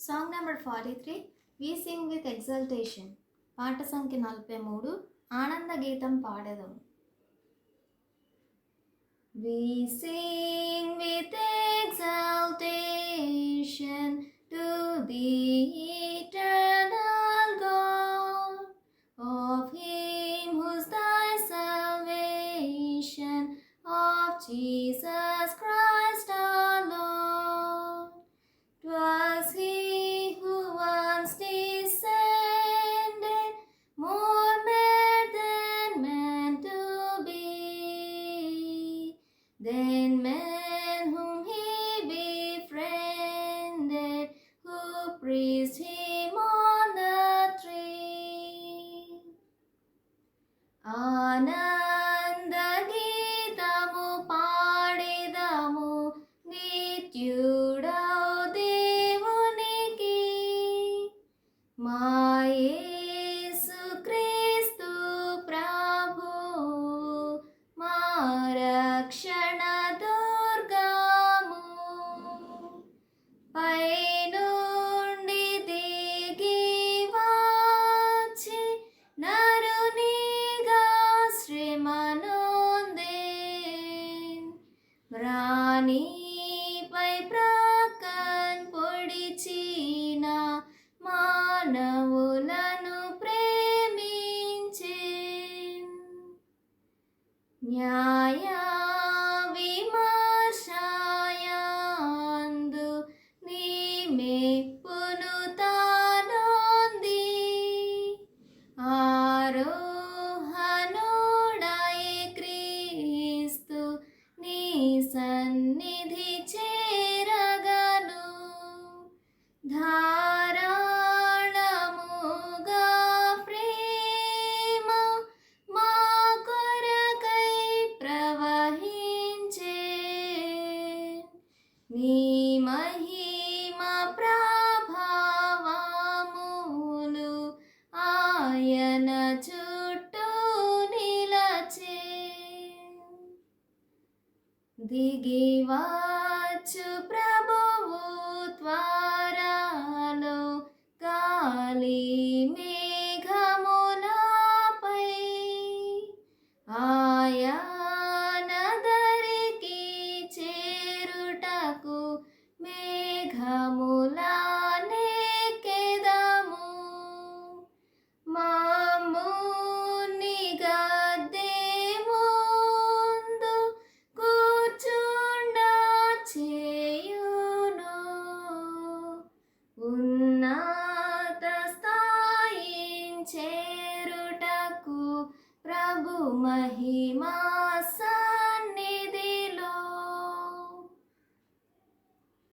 Song number forty three we sing with exaltation పాట సంఖ్య నలభై మూడు ఆనంద గీతం పాడెదము We sing with exaltation to the eternal God, of Him who's thy salvation, of Jesus నీపై ప్రాకన్ పొడిచిన మానవులను ప్రేమించే న్యాయ నీ సన్నిధి చేరగను. ధారాళముగా ప్రేమ మా కొరకై ప్రవహించే. నీ మహిమ ప్రభావములు ఆయన చూ దిగివచ్చు ప్రభువు త్వరలో